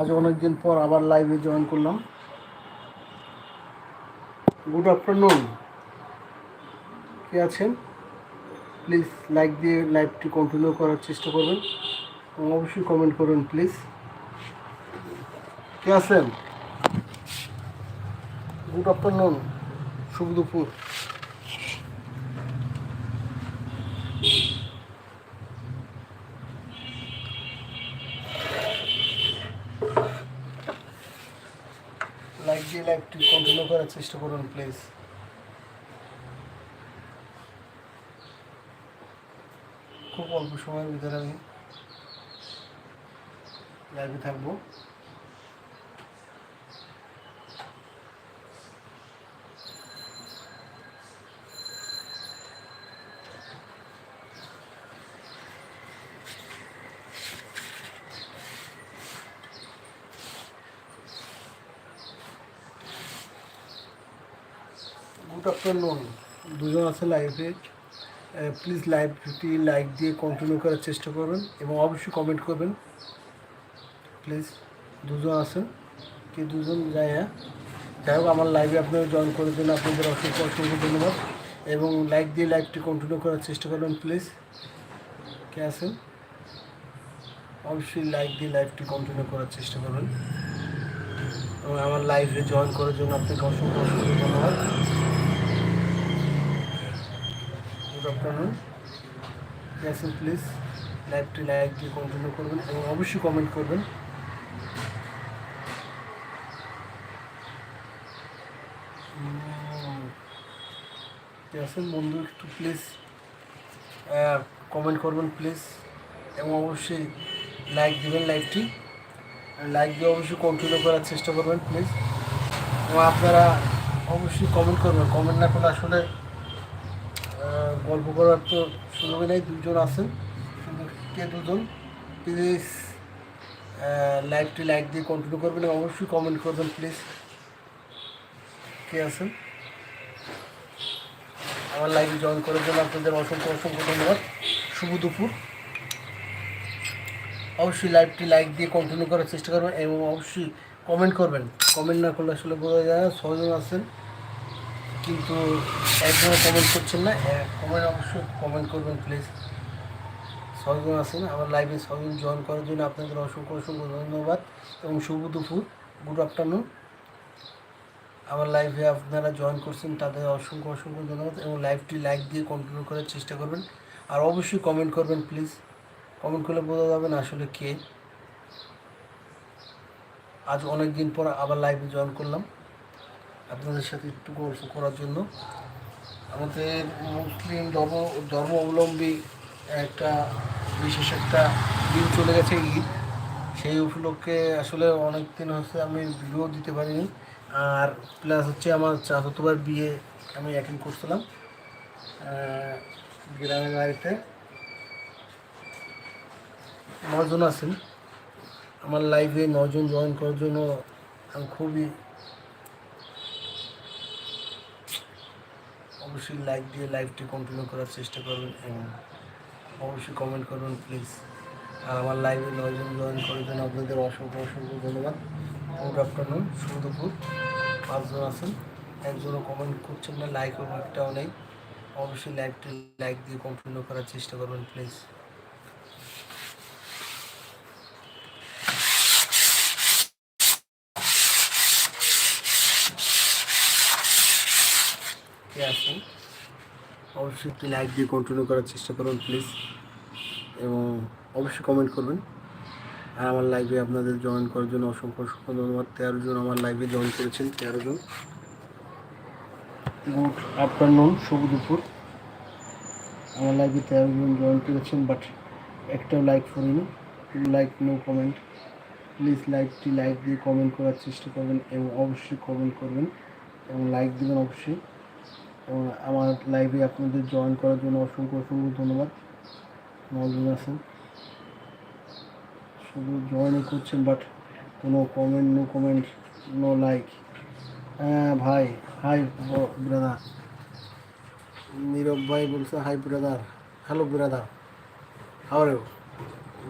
আজ অনেকদিন পর আবার লাইভে জয়েন করলাম। গুড আফটারনুন কে আছেন? প্লিজ লাইক দিয়ে লাইভটি কন্টিনিউ করার চেষ্টা করবেন অবশ্যই কমেন্ট করবেন প্লিজ কে আছেন? গুড আফটারনুন শুভ দুপুর লাইক দিয়ে লাইভটি কন্টিনিউ করার চেষ্টা করুন প্লিজ খুব অল্প সময়ের ভিতরে আমি লাইভে থাকব। গুড আফটারনুন দুজন আছে লাইভে প্লিজ লাইভটি লাইক দিয়ে কন্টিনিউ করার চেষ্টা করবেন এবং অবশ্যই কমেন্ট করবেন। প্লিজ দুজন আছেন। কি দুজন? যায় হ্যাঁ যাই হোক, আমার লাইভে আপনারা জয়েন করার জন্য আপনাদের অসংখ্য অসংখ্য ধন্যবাদ। এবং লাইক দিয়ে লাইভটি কন্টিনিউ করার চেষ্টা করবেন প্লিজ কে আছেন? অবশ্যই লাইক দিয়ে লাইভটি কন্টিনিউ করার চেষ্টা করবেন। এবং আমার লাইভে জয়েন করার জন্য আপনাকে অসংখ্য অসংখ্য ধন্যবাদ গুড আফটারনুন আছেন প্লিজ লাইভটি লাইক দিয়ে কন্টিনিউ করবেন এবং অবশ্যই কমেন্ট করবেন। বন্ধু, একটু প্লিজ কমেন্ট করবেন প্লিজ এবং অবশ্যই লাইক দেবেন লাইভটি লাইক দিয়ে অবশ্যই কন্টিনিউ করার চেষ্টা করবেন প্লিজ এবং আপনারা অবশ্যই কমেন্ট করবেন। কমেন্ট না করলে আসলে গল্প করার তো সুযোগ নেই দুজন আছেন, কিন্তু কে দুজন? প্লিজ লাইভটি লাইক দিয়ে কন্টিনিউ করবেন অবশ্যই কমেন্ট করবেন প্লিজ কে আছেন? আমার লাইভে জয়েন করার জন্য আপনাদের অসংখ্য অসংখ্য ধন্যবাদ। শুভ দুপুর। অবশ্যই লাইভটি লাইক দিয়ে কন্টিনিউ করার চেষ্টা করবেন এবং অবশ্যই কমেন্ট করবেন। কমেন্ট না করলে আসলে বোঝা যায় না ছজন আছেন। কিন্তু একজনও কমেন্ট করছেন না হ্যাঁ কমেন্ট অবশ্যই কমেন্ট করবেন প্লিজ ছজন আছেন আমার লাইভে ছজন জয়েন করার জন্য আপনাদের অসংখ্য অসংখ্য ধন্যবাদ এবং শুভ দুপুর গুড আফটারনুন আমার লাইভে আপনারা জয়েন করছেন, তাদের অসংখ্য অসংখ্য ধন্যবাদ এবং লাইভটি লাইক দিয়ে কন্টিনিউ করার চেষ্টা করবেন। আর অবশ্যই কমেন্ট করবেন প্লিজ কমেন্ট করলে বোঝা যাবেন আসলে কে। আজ অনেক দিন পর আবার লাইভে জয়েন করলাম। আপনাদের সাথে একটু গল্প করার জন্য। আমাদের মুসলিম ধর্ম ধর্ম অবলম্বী একটা, বিশেষ একটা দিন চলে গেছে ঈদ। সেই উপলক্ষে আসলে অনেক দিন হচ্ছে আমি ভিডিও দিতে পারিনি। আর প্লাস হচ্ছে আমার চাচাতোবার বিয়ে আমি অ্যাটেন্ড করছিলাম গ্রামের বাড়িতে। নজন আছেন। আমার লাইভে নজন জয়েন করার জন্য আমি খুবই অবশ্যই লাইক দিয়ে লাইভটি কন্টিনিউ করার চেষ্টা করবেন এবং অবশ্যই কমেন্ট করবেন প্লিজ আর আমার লাইভে নয়জন জয়েন করার জন্য আপনাদের অসংখ্য অসংখ্য ধন্যবাদ। গুড আফটারনুন শুভ দুপুর পাঁচজন আছেন, একজনও কমেন্ট করছেন না লাইক একটাও নেই। অবশ্যই লাইভটি লাইক দিয়ে কন্টিনিউ করার চেষ্টা করবেন প্লিজ কে আছেন? অবশ্যই একটি লাইক দিয়ে কন্টিনিউ করার চেষ্টা করুন প্লিজ এবং অবশ্যই কমেন্ট করবেন। আর আমার লাইভে আপনাদের জয়েন করার জন্য অসংখ্য অসংখ্য ধন্যবাদ। তেরো জন আমার লাইভে জয়েন করেছেন তেরো জন। গুড আফটারনুন শুভ দুপুর আমার লাইভে তেরো জন জয়েন করেছেন বাট একটাও লাইক করিনি। লাইক নো কমেন্ট প্লিজ লাইকটি লাইক দিয়ে কমেন্ট করার চেষ্টা করবেন এবং অবশ্যই কমেন্ট করবেন। এবং লাইক দেবেন অবশ্যই। এবং আমার লাইভে আপনাদের জয়েন করার জন্য অসংখ্য অসংখ্য ধন্যবাদ। নজন আছেন শুধু জয়েনই করছেন বাট কোনো comment no comment no like হ্যাঁ ভাই হাই ব্রাদার নীরব ভাই বলছে hi brother hello brother how are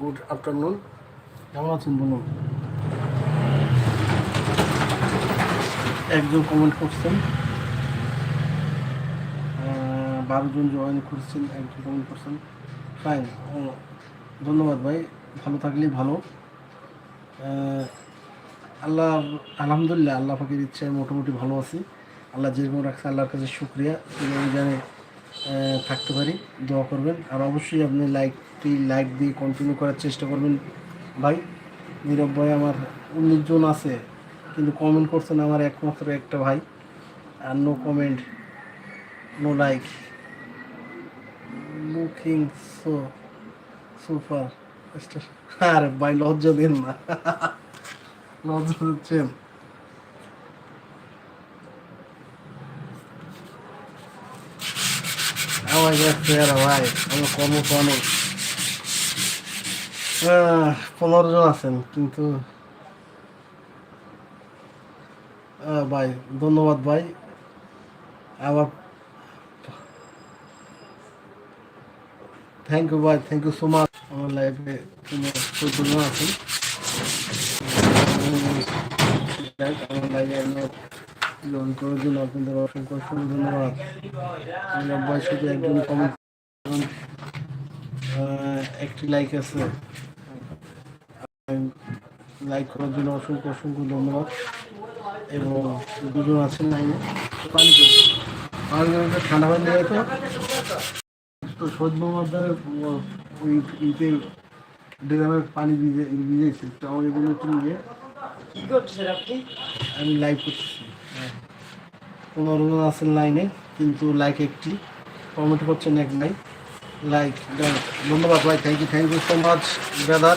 good afternoon কেমন আছেন, বলুন? একজন কমেন্ট করছেন। আহ, বারো জন জয়েন করছেন একজন কমেন্ট করছেন। ফাইন ধন্যবাদ ভাই ভালো থাকলেই ভালো। আল্লাহ আলহামদুলিল্লাহ আল্লাহ পাখির ইচ্ছায় মোটামুটি ভালো আছি। আল্লাহ যেরকম রাখছে আল্লাহর কাছে শুক্রিয়া তিনি জানে থাকতে পারি দোয়া করবেন। আর অবশ্যই আপনি লাইকটি লাইক দিয়ে কন্টিনিউ করার চেষ্টা করবেন ভাই। নীরব ভাই আমার উনিশ জন আছে কিন্তু কমেন্ট করছেন আমার একমাত্র একটা ভাই। আর no comment no like looking so super আরে ভাই লজ্জা দিন না। লজ্জা দিচ্ছেন। আমার আর ভাই আমার কর্ম আহ, পনেরো জন আছেন কিন্তু ভাই ধন্যবাদ ভাই। আবার থ্যাংক ইউ ভাই থ্যাংক ইউ সো মাচ আমার লাইফে আছেন উম, যাক, আমার লাইফে আমার করার জন্য আপনাদের অসংখ্য অসংখ্য ধন্যবাদ আমার ভাই শুধু একজন কমেন্ট একটি লাইক আছে লাইক করার জন্য অসংখ্য অসংখ্য ধন্যবাদ এবং দুজন আছেন লাইনে পানি। পানি ঠান্ডা পানি তো তো সৈয়দ মোহাম্মদ দ্বারা ওই ইতে ড্রামের পানি ভিজে ভিজেছে। তো আমার এগুলো একটু নিয়ে কি করছেন আপনি? আমি লাইভ করতেছি। পনেরো জন আছেন লাইনে কিন্তু লাইক একটি কমেন্ট করছেন এক নাই। লাইক ধন্যবাদ ভাই thank you thank you so much brother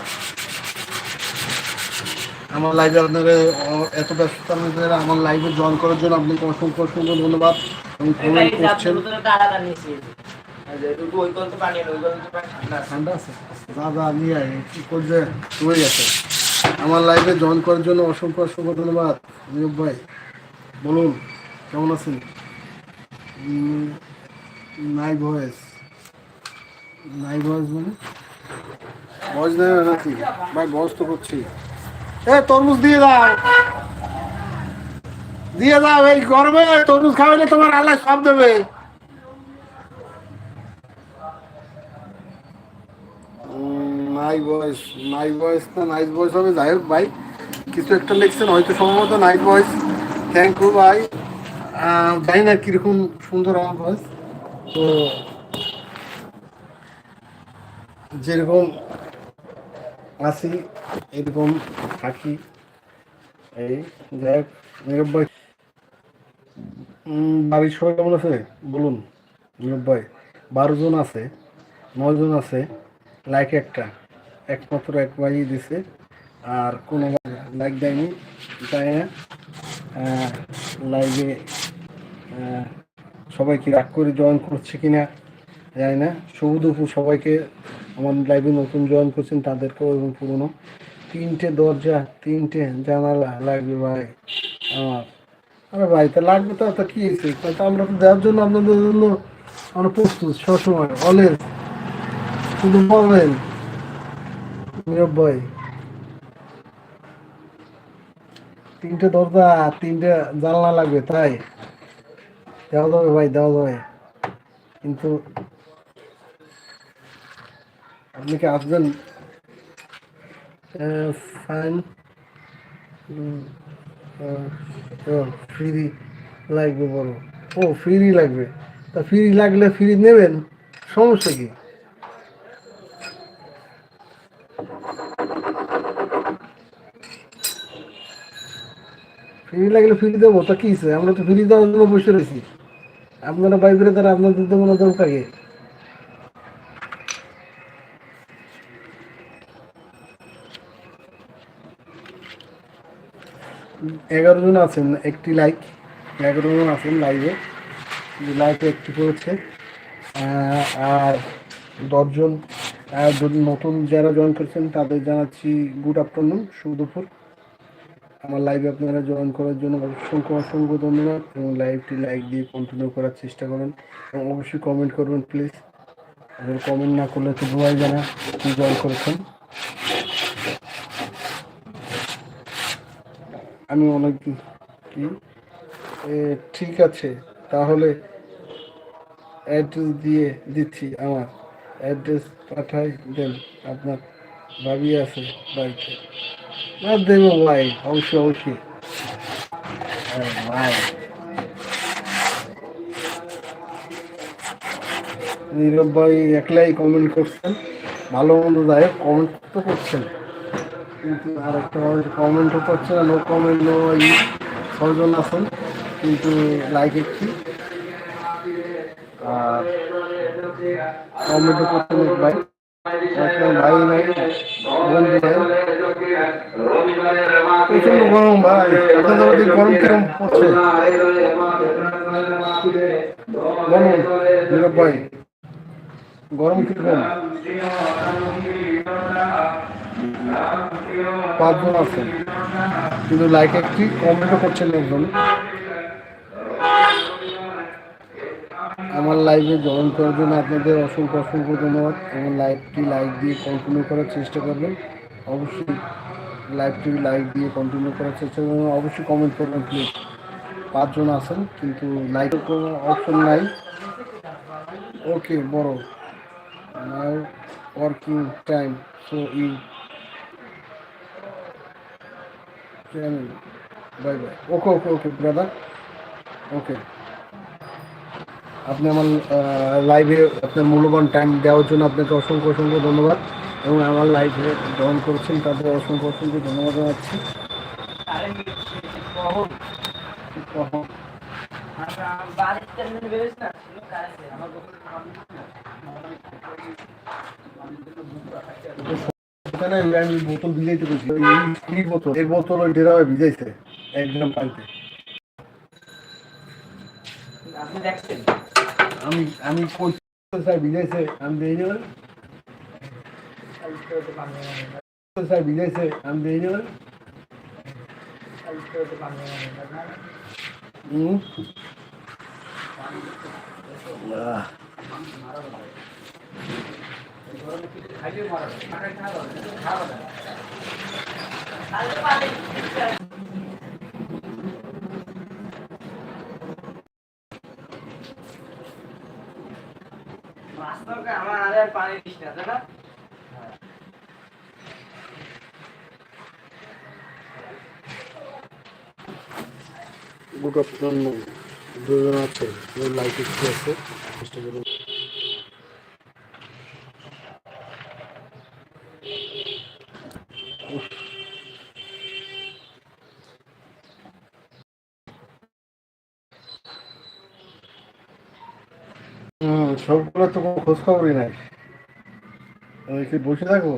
আমার লাইভে আপনারা এত ব্যস্ততার মধ্যে আমার লাইভে জয়েন করার জন্য আপনাকে অসংখ্য অসংখ্য ধন্যবাদ। এবং কমেন্ট করছেন। আমার লাইভে জয়েন করার জন্য অসংখ্য অসংখ্য ধন্যবাদ, নিয়োগ ভাই। বলুন, কেমন আছেন? নাই ভয়েস নাই ভয়েস মানে? ভয়েস নেই নাকি ভাই ভয়েস তো করছি। এ, তরমুজ দিয়ে দাও। দিয়ে দাও, এই গরমে তরমুজ খাওয়ালে তোমার আল্লাহ সব দেবে। নাই ভয়েস নাই ভয়েস না নাইস ভয়েস হবে, যাই হোক ভাই। কিছু একটা লিখছেন, হয়তো সম্ভবত নাইট ভয়েস থ্যাংক ইউ ভাই। জানি না কীরকম সুন্দর আমার ভয়েস তো যেরকম আছি, এরকম থাকি। এই যাই হোক, নীরব ভাই। বাড়ির সবাই কেমন আছে? বলুন, নীরব ভাই। বারো জন আছে, নয় জন আছে লাইক একটা। একমাত্র এক ভাই দিছে। আর কোনো লাইক দেয়নি। তাই না লাইভে সবাই কি রাগ করে জয়েন করছে কিনা জানি না। সবুজ সবাইকে আমার লাইভে নতুন জয়েন করছেন তাদেরকেও এবং পুরনো। তিনটে দরজা, তিনটে জানালা লাগবে ভাই। আমার, আরে ভাই, তা লাগবে তো তা কি হয়েছে? তা আমরা তো দেওয়ার জন্য আপনাদের জন্য আমরা প্রস্তুত সবসময় অলওয়েজ শুধু বলবেন নীরব ভাই তিনটে দরজা, তিনটে জানলা লাগবে, তাই? দেওয়া যাবে ভাই, দেওয়া যাবে। কিন্তু আপনি কি আসবেন? ফাইন। ফ্রি লাগবে বলো। ও, ফ্রি লাগবে। তা ফ্রি লাগলে ফ্রি নেবেন, সমস্যা কি? ফ্রি লাগলে ফ্রি দেবো, তা কি? আমরা তো ফ্রি দেওয়ার জন্য বসে রয়েছি আপনারা বাইকের দ্বারা আপনাদের দেবো না দরকার? এগারো জন আছেন, একটি লাইক এগারো জন আছেন লাইভে লাইভে একটি করেছে আর দশজন নতুন যারা জয়েন করছেন, তাদের জানাচ্ছি গুড আফটারনুন শুভ দুপুর আমার লাইভে আপনারা জয়েন করার জন্য অসংখ্য অসংখ্য ধন্যবাদ এবং লাইভটি লাইক দিয়ে কন্টিনিউ করার চেষ্টা করুন। এবং অবশ্যই কমেন্ট করবেন প্লিজ কমেন্ট না করলে তো বোঝাই না কি জয়েন করেছেন। আমি অনেক কি? ঠিক আছে, তাহলে অ্যাড্রেস দিয়ে দিচ্ছি আমার। অ্যাড্রেস পাঠাই দেন, আপনার ভাবি আছে বাড়িতে। না দেবো ভাই অবশ্যই অবশ্যই ভাই নীরব ভাই একলাই কমেন্ট করছেন। ভালো মন্দ দায়ক কমেন্ট তো করছেন। কিন্তু আর একটা কমেন্টও করছে না নো কমেন্ট নো ছজন আছেন, কিন্তু লাইক একটি। আর কমেন্টও করছেন ভাই। প্রচণ্ড গরম ভাই আপনাদের গরম কিরম পড়ছে? ভাই, গরম কীরকম? পাঁচজন আছে, কিন্তু লাইক একটি কমেন্টও করছেন একজন। আমার লাইভে জয়েন করার জন্য আপনাদের অসংখ্য অসংখ্য ধন্যবাদ। আমার লাইভটি লাইক দিয়ে কন্টিনিউ করার চেষ্টা করবেন। অবশ্যই লাইভটি লাইক দিয়ে কন্টিনিউ করার চেষ্টা করবেন। অবশ্যই কমেন্ট করবেন প্লিজ পাঁচজন আছেন, কিন্তু লাইকের কোনো অপশন নাই। ওকে বড়। Now working time so you bye bye okay okay okay brother okay আপনি আমার লাইভে আপনার মূল্যবান টাইম দেওয়ার জন্য আপনাকে অসংখ্য অসংখ্য ধন্যবাদ এবং আমার লাইভে জয়েন করেছেন, তাদের অসংখ্য অসংখ্য ধন্যবাদ জানাচ্ছি। বোতল বোতল বোতল ওই ডেরাবে ভিজাইছে এক গ্রাম পানিতে। আপনি দেখছেন? আমি আমি ভিজাইছে আমি যাবেন স্যার ভিজাইছে আমি আমার আরে আর পানি দিস না তাই না গুড আফটারনুন দুজন আছে লাইট আছে সবগুলো তো কোনো খোঁজ খবরই নাই কি বসে থাকব?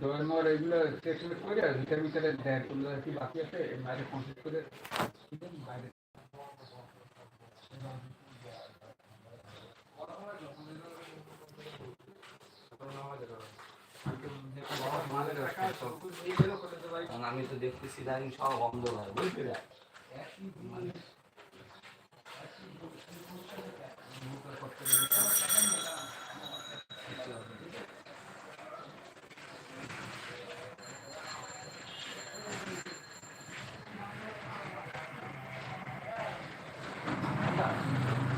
ধর্মর এগুলো স্টেটমেন্ট করে ভিতরে ভিতরে দেয় কোনগুলো কি বাকি আছে বাইরে কমপ্লিট করে আমি তো দেখতেছি সব হয় বুঝলি